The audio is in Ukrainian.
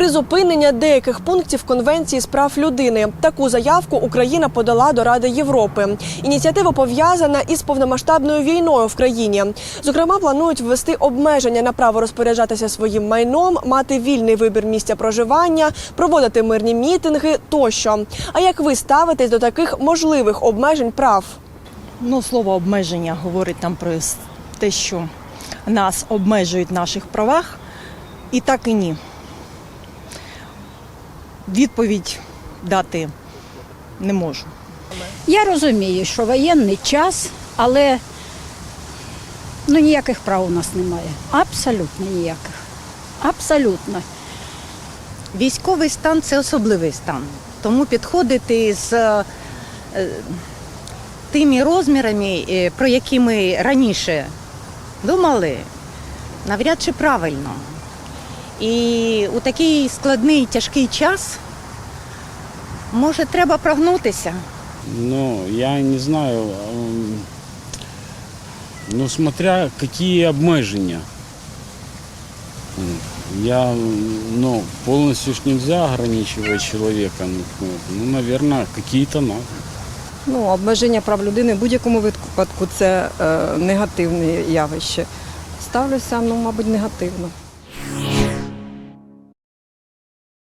призупинення деяких пунктів Конвенції з прав людини. Таку заявку Україна подала до Ради Європи. Ініціатива пов'язана із повномасштабною війною в країні. Зокрема, планують ввести обмеження на право розпоряджатися своїм майном, мати вільний вибір місця проживання, проводити мирні мітинги тощо. А як ви ставитесь до таких можливих обмежень прав? Ну, слово обмеження говорить там про те, що нас обмежують в наших правах, і так і ні. Відповідь дати не можу. Я розумію, що воєнний час, але ну, ніяких прав у нас немає. Абсолютно ніяких. Абсолютно. Військовий стан це особливий стан. Тому підходити з е, тими розмірами, е, про які ми раніше думали, навряд чи правильно. І у такий складний тяжкий час може треба прогнутися. Ну, я не знаю. ем, Ну, смотря какие обмеження. Я, ну, полностью ж нельзя ограничивать человека. Ну, ну, наверное, какие-то надо. Ну, обмеження прав людини в будь-якому випадку це е, негативне явище. Ставлюся, ну, мабуть, негативно.